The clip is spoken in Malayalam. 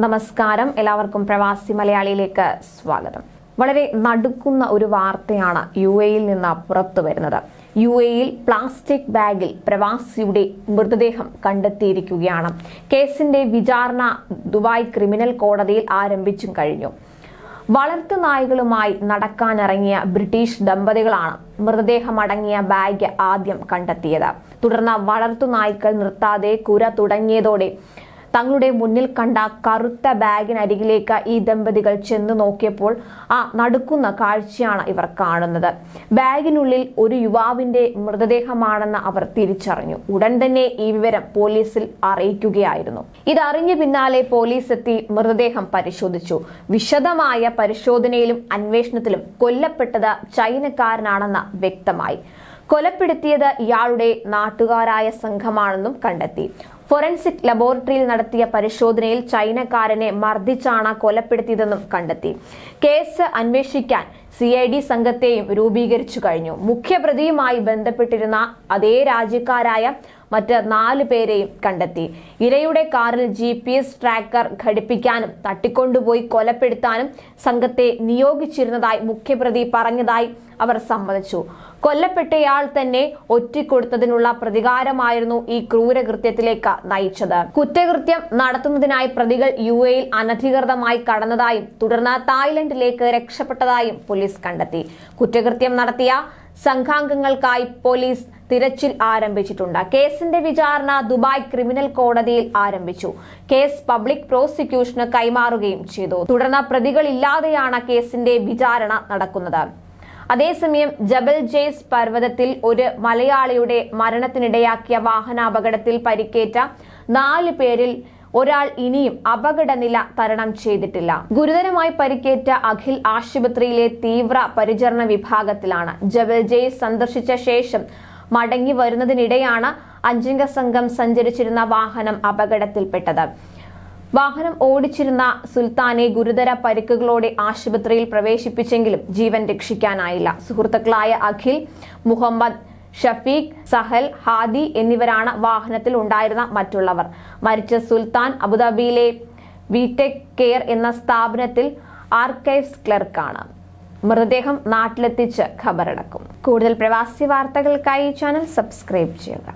നമസ്കാരം. എല്ലാവർക്കും പ്രവാസി മലയാളിയിലേക്ക് സ്വാഗതം. വളരെ നടുക്കുന്ന ഒരു വാർത്തയാണ് യു എയിൽ നിന്ന് പുറത്തു വരുന്നത്. യു എയിൽ പ്ലാസ്റ്റിക് ബാഗിൽ പ്രവാസിയുടെ മൃതദേഹം കണ്ടെത്തിയിരിക്കുകയാണ്. കേസിന്റെ വിചാരണ ദുബായ് ക്രിമിനൽ കോടതിയിൽ ആരംഭിച്ചും കഴിഞ്ഞു. വളർത്തു നായ്കളുമായി നടക്കാനിറങ്ങിയ ബ്രിട്ടീഷ് ദമ്പതികളാണ് മൃതദേഹം അടങ്ങിയ ബാഗ് ആദ്യം കണ്ടെത്തിയത്. തുടർന്ന് വളർത്തു നായ്ക്കൾ നിർത്താതെ കുര തുടങ്ങിയതോടെ തങ്ങളുടെ മുന്നിൽ കണ്ട കറുത്ത ബാഗിനരികിലേക്ക് ഈ ദമ്പതികൾ ചെന്ന് നോക്കിയപ്പോൾ ആ നടുക്കുന്ന കാഴ്ചയാണ് ഇവർ കാണുന്നത്. ബാഗിനുള്ളിൽ ഒരു യുവാവിന്റെ മൃതദേഹമാണെന്ന് അവർ തിരിച്ചറിഞ്ഞു. ഉടൻ തന്നെ ഈ വിവരം പോലീസിൽ അറിയിക്കുകയായിരുന്നു. ഇതറിഞ്ഞ പിന്നാലെ പോലീസ് എത്തി മൃതദേഹം പരിശോധിച്ചു. വിശദമായ പരിശോധനയിലും അന്വേഷണത്തിലും കൊല്ലപ്പെട്ടത് ചൈനക്കാരനാണെന്ന് വ്യക്തമായി. കൊലപ്പെടുത്തിയത് ഇയാളുടെ നാട്ടുകാരായ സംഘമാണെന്നും കണ്ടെത്തി. ഫോറൻസിക് ലബോറട്ടറിയിൽ നടത്തിയ പരിശോധനയിൽ ചൈനക്കാരനെ മർദ്ദിച്ചാണ് കൊലപ്പെടുത്തിയതെന്നും കണ്ടെത്തി. കേസ് അന്വേഷിക്കാൻ സി ഐ ഡി സംഘത്തെയും രൂപീകരിച്ചു കഴിഞ്ഞു. മുഖ്യപ്രതിയുമായി ബന്ധപ്പെട്ടിരുന്ന അതേ രാജ്യക്കാരായ മറ്റ് നാല് പേരെയും കണ്ടെത്തി. ഇരയുടെ കാറിൽ ജി പി എസ് ട്രാക്കർ ഘടിപ്പിക്കാനും തട്ടിക്കൊണ്ടുപോയി കൊലപ്പെടുത്താനും സംഘത്തെ നിയോഗിച്ചിരുന്നതായി മുഖ്യപ്രതി പറഞ്ഞതായി അവർ സമ്മതിച്ചു. കൊല്ലപ്പെട്ടയാൾ തന്നെ ഒറ്റിക്കൊടുത്തതിനുള്ള പ്രതികാരമായിരുന്നു ഈ ക്രൂരകൃത്യത്തിലേക്ക് നയിച്ചത്. കുറ്റകൃത്യം നടത്തുന്നതിനായി പ്രതികൾ യു എയിൽ അനധികൃതമായി കടന്നതായും തുടർന്ന് തായ്ലൻഡിലേക്ക് രക്ഷപ്പെട്ടതായും പോലീസ് കണ്ടെത്തി. കുറ്റകൃത്യം നടത്തിയ സംഘാംഗങ്ങൾക്കായി പോലീസ് തിരച്ചിൽ ആരംഭിച്ചിട്ടുണ്ട്. കേസിന്റെ വിചാരണ ദുബായ് ക്രിമിനൽ കോടതിയിൽ ആരംഭിച്ചു. കേസ് പബ്ലിക് പ്രോസിക്യൂഷന് കൈമാറുകയും ചെയ്തു. തുടർന്ന് പ്രതികളില്ലാതെയാണ് കേസിന്റെ വിചാരണ നടക്കുന്നത്. അതേസമയം ജബൽ ജെയ്സ് പർവതത്തിൽ ഒരു മലയാളിയുടെ മരണത്തിനിടയാക്കിയ വാഹനാപകടത്തിൽ പരിക്കേറ്റ നാല് പേരിൽ ഒരാൾ ഇനിയും അപകടനില തരണം ചെയ്തിട്ടില്ല. ഗുരുതരമായി പരിക്കേറ്റ അഖിൽ ആശുപത്രിയിലെ തീവ്ര പരിചരണ വിഭാഗത്തിലാണ്. ജബൽ ജയ് സന്ദർശിച്ച ശേഷം മടങ്ങി വരുന്നതിനിടെയാണ് അഞ്ചംഗ സംഘം സഞ്ചരിച്ചിരുന്ന വാഹനം അപകടത്തിൽപ്പെട്ടത്. വാഹനം ഓടിച്ചിരുന്ന സുൽത്താനെ ഗുരുതര പരിക്കുകളോടെ ആശുപത്രിയിൽ പ്രവേശിപ്പിച്ചെങ്കിലും ജീവൻ രക്ഷിക്കാനായില്ല. സുഹൃത്തുക്കളായ അഖിൽ മുഹമ്മദ് ഷഫീഖ് സഹൽ ഹാദി എന്നിവരാണ് വാഹനത്തിൽ ഉണ്ടായിരുന്ന മറ്റുള്ളവർ. മരിച്ച സുൽത്താൻ അബുദാബിയിലെ വിടെക് കെയർ എന്ന സ്ഥാപനത്തിൽ ആർക്കൈവ്സ് ക്ലർക്കാണ്. മൃതദേഹം നാട്ടിലെത്തിച്ച് ഖബറടക്കും. കൂടുതൽ പ്രവാസി വാർത്തകൾക്കായി ചാനൽ സബ്സ്ക്രൈബ് ചെയ്യുക.